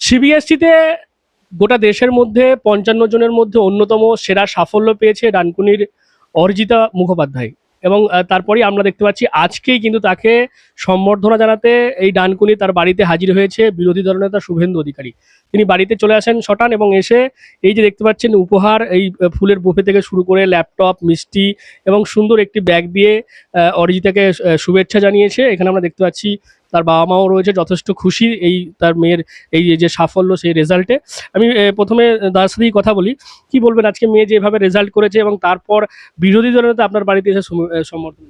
সিবিএসসিতে গোটা দেশের মধ্যে পঞ্চান্ন জনের মধ্যে অন্যতম সেরা সাফল্য পেয়েছে ডানকুনির অর্জিতা মুখোপাধ্যায়। এবং আহ, তারপরেই আমরা দেখতে পাচ্ছি আজকেই কিন্তু তাকে সম্বর্ধনা জানাতে এই ডানকুনি তার বাড়িতে হাজির হয়েছে বিরোধী দলনেতা শুভেন্দু অধিকারী। তিনি বাড়িতে চলে আসেন শটান এবং এসে এই যে দেখতে পাচ্ছেন উপহার এই ফুলের বুফে থেকে শুরু করে ল্যাপটপ মিষ্টি এবং সুন্দর একটি ব্যাগ দিয়ে অরিজিতাকে শুভেচ্ছা জানিয়েছে। এখানে আমরা দেখতে পাচ্ছি তার বাবা মাও রয়েছে, যথেষ্ট খুশি এই তার মেয়ের এই যে সাফল্য, সেই রেজাল্টে আমি প্রথমে দাদার সাথেই কথা বলি, কি বলবেন আজকে মেয়ে যেভাবে রেজাল্ট করেছে এবং তারপর বিরোধী দলের আপনার বাড়িতে এসে সম- সমর্থন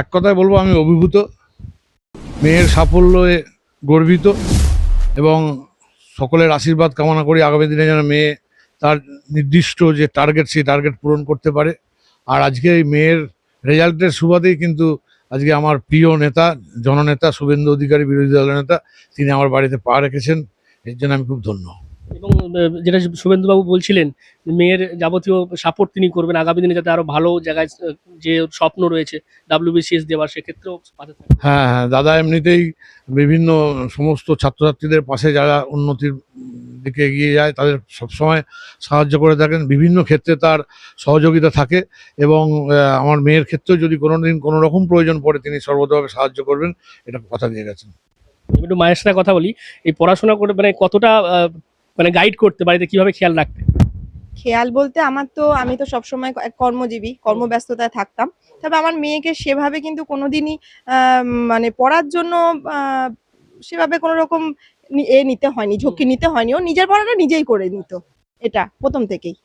এক কথায় বলব, আমি অভিভূত। মেয়ের সাফল্যে গর্বিত এবং সকলের আশীর্বাদ কামনা করি আগামী দিনে যেন মেয়ে তার নির্দিষ্ট যে টার্গেট সেই টার্গেট পূরণ করতে পারে। আর আজকে এই মেয়ের রেজাল্টের সুবাদেই কিন্তু আজকে আমার প্রিয় নেতা জননেতা শুভেন্দু অধিকারী বিরোধী দলের নেতা তিনি আমার বাড়িতে পা রেখেছেন। এর জন্য আমি খুব ধন্য। এবং যেটা শুভেন্দুবাবু বলছিলেন মেয়ের যাবতীয় সাপোর্ট তিনি করবেন। আগামী দিনে যাতে আরও ভালো জায়গায় যে স্বপ্ন রয়েছে ডাব্লিউবিসিএস দেওয়ার সেক্ষেত্রেও হ্যাঁ হ্যাঁ দাদা এমনিতেই বিভিন্ন সমস্ত ছাত্রছাত্রীদের পাশে যারা উন্নতির দিকে এগিয়ে যায় তাদের সবসময় সাহায্য করে থাকেন। বিভিন্ন ক্ষেত্রে তার সহযোগিতা থাকে এবং আমার মেয়ের ক্ষেত্রেও যদি কোনো দিন কোনো রকম প্রয়োজন পড়ে তিনি সর্বতভাবে সাহায্য করবেন এটা কথা দিয়ে গেছেন। আমি একটু মায়ের সাথে কথা বলি। এই পড়াশোনা করে মানে কতটা মানে গাইড করতে বাড়িতে কীভাবে খেয়াল রাখতে? খেয়াল বলতে আমার তো আমি তো সবসময় এক কর্মজীবী কর্মব্যস্ততায় থাকতাম। তবে আমার মেয়েকে সেভাবে কিন্তু কোনোদিনই মানে পড়ার জন্য সেভাবে কোনো রকম এ নিতে হয়নি ঝুঁকি নিতে হয়নি ও নিজের পড়াটা নিজেই করে নিত এটা প্রথম থেকেই।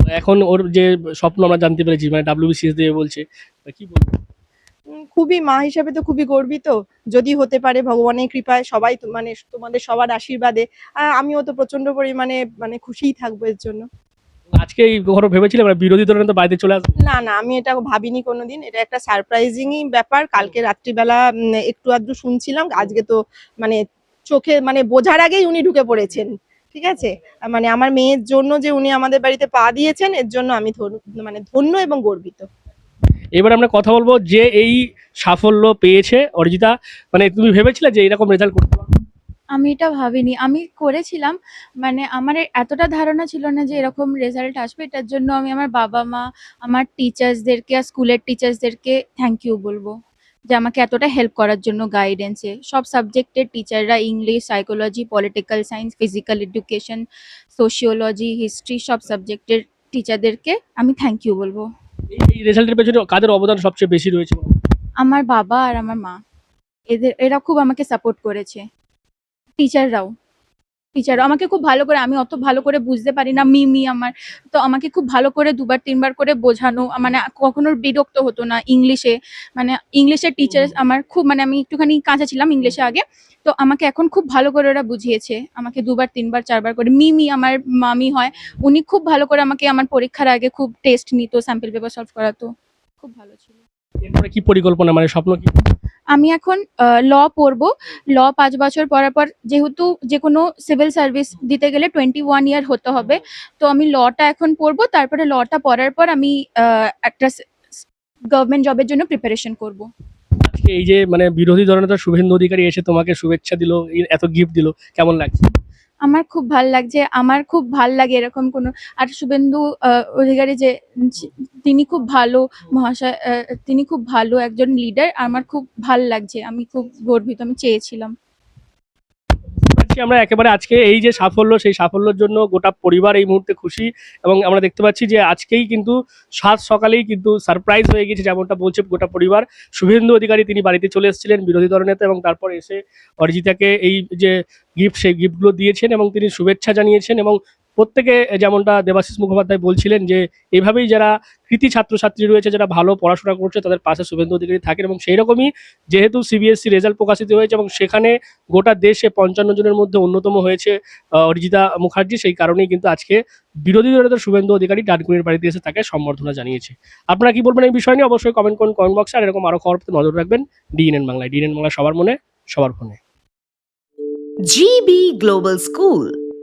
এখন ওর যে স্বপ্ন আমরা জানতে পেরেছি মানে ডাব্লিউবিসিএস দিয়ে বলছে কি বলব? খুবই মা হিসাবে তো খুবই গর্বিত যদি হতে পারে ভগবানের কৃপায় সবাই মানে তোমাদের সবার আশীর্বাদে আমিও তো প্রচণ্ড পরিমাণে মানে খুশিই থাকব এর জন্য। আজকে এই ঘরে ভেবেছিলাম মানে বিরোধী দলের তো বাড়িতে চলে আসবে। না না আমি এটা ভাবিনি কোনোদিন এটা একটা সারপ্রাইজিংই ব্যাপার কালকে রাত্রিবেলা একটু আধটু শুনছিলাম আজকে তো মানে চোখে মানে বোঝার আগেই উনি ঢুকে পড়েছেন ঠিক আছে? মানে আমার মেয়ের জন্য যে উনি আমাদের বাড়িতে পা দিয়েছেন এর জন্য আমি ধন্য- মানে ধন্য এবং গর্বিত। এবার আমরা কথা বলব যে এই সাফল্য পেয়েছে অরিজিতা। মানে তুমি ভেবেছিলে যে এরকম রেজাল্ট করতে পারবে? আমি এটা ভাবিনি। আমি করেছিলাম মানে আমার এতটা ধারণা ছিল না যে এরকম রেজাল্ট আসবে। এটার জন্য আমি আমার বাবা মা আমার টিচার্সদেরকে আর স্কুলের টিচার্সদেরকে থ্যাংক ইউ বলব। যে আমাকে এতটা হেল্প করার জন্য গাইডেন্সে সব সাবজেক্টের টিচাররা English psychology political science physical education sociology history সব সাবজেক্টের টিচারদেরকে আমি থ্যাংক ইউ বলব। এই রেজাল্টের পেছনে কাদের অবদান সবচেয়ে বেশি রয়েছে? আমার বাবা আর আমার মা। এদের এরা খুব আমাকে সাপোর্ট করেছে। টিচাররাও টিচারও আমাকে খুব ভালো করে আমি অত ভালো করে বুঝতে পারি না মিমি আমার। তো আমাকে খুব ভালো করে দুবার তিনবার করে বোঝানো মানে কখনো বিরক্ত হতো না ইংলিশে। মানে ইংলিশের টিচার আমার খুব মানে আমি একটুখানি কাঁচা ছিলাম ইংলিশে আগে। তো আমাকে এখন খুব ভালো করে ওরা বুঝিয়েছে আমাকে দুবার তিনবার চারবার করে। মিমি আমার মামি হয় উনি খুব ভালো করে আমাকে আমার পরীক্ষার আগে খুব টেস্ট নিত স্যাম্পল পেপার সলভ করাতো। খুব ভালো ছিল। এরপরে কি পরিকল্পনা মানে স্বপ্ন কি? আমি এখন ল পড়ব। ল পাঁচ বছর পরার পর যেহেতু যে কোনো সিভিল সার্ভিস দিতে গেলে টোয়েন্টি ওয়ান ইয়ার হতে হবে, তো আমি লটা এখন পড়ব। তারপরে লটা পড়ার পর আমি একটা গভর্নমেন্ট জবের জন্য প্রিপারেশন করব। এই যে মানে বিরোধী দলনেতা শুভেন্দু অধিকারী এসে তোমাকে শুভেচ্ছা দিল এত গিফট দিল, কেমন লাগছে? আমার খুব ভালো লাগছে, আমার খুব ভালো লাগে এরকম কোনো। আর শুভেন্দু অধিকারী যে তিনি খুব ভালো মহাশয় তিনি খুব ভালো একজন লিডার আমার খুব ভালো লাগছে, আমি খুব গর্বিত, আমি চেয়েছিলাম। পাচ্ছি আমরা একেবারে আজকে এই যে সাফল্য, সেই সাফল্যের জন্য গোটা পরিবার এই মুহূর্তে খুশি এবং আমরা দেখতে পাচ্ছি যে আজকেই কিন্তু সাত সকালেই কিন্তু সারপ্রাইজ হয়ে গেছে যেমনটা বলছে গোটা পরিবার। শুভেন্দু অধিকারী তিনি বাড়িতে চলে এসেছিলেন বিরোধী দলনেতা এবং তারপর এসে অরিজিতাকে এই যে গিফট সেই গিফটগুলো দিয়েছেন এবং তিনি শুভেচ্ছা জানিয়েছেন এবং প্রত্যেকে যেমনটা দেবাশিস মুখোপাধ্যায় বলছিলেন যে এভাবেই যারা কৃতি ছাত্রছাত্রী রয়েছে যারা ভালো পড়াশোনা করছে তাদের পাশে শুভেন্দু অধিকারী থাকেন এবং সেই রকমই যেহেতু সিবিএসসি রেজাল্ট প্রকাশিত হয়েছে এবং সেখানে গোটা দেশে পঞ্চান্ন জনের মধ্যে অন্যতম হয়েছে অরিজিতা মুখার্জি সেই কারণেই কিন্তু আজকে বিরোধী দলের শুভেন্দু অধিকারী ডানকুনির বাড়িতে এসে তাকে সম্বর্ধনা জানিয়েছে। আপনারা কি বলবেন এই বিষয় নিয়ে? অবশ্যই কমেন্ট করুন কমেন্ট বক্সে আর এরকম আরও খবর নজর রাখবেন ডিএনএন বাংলায়। ডিএনএন বাংলা সবার মনে সবার ফোনে। GB global School,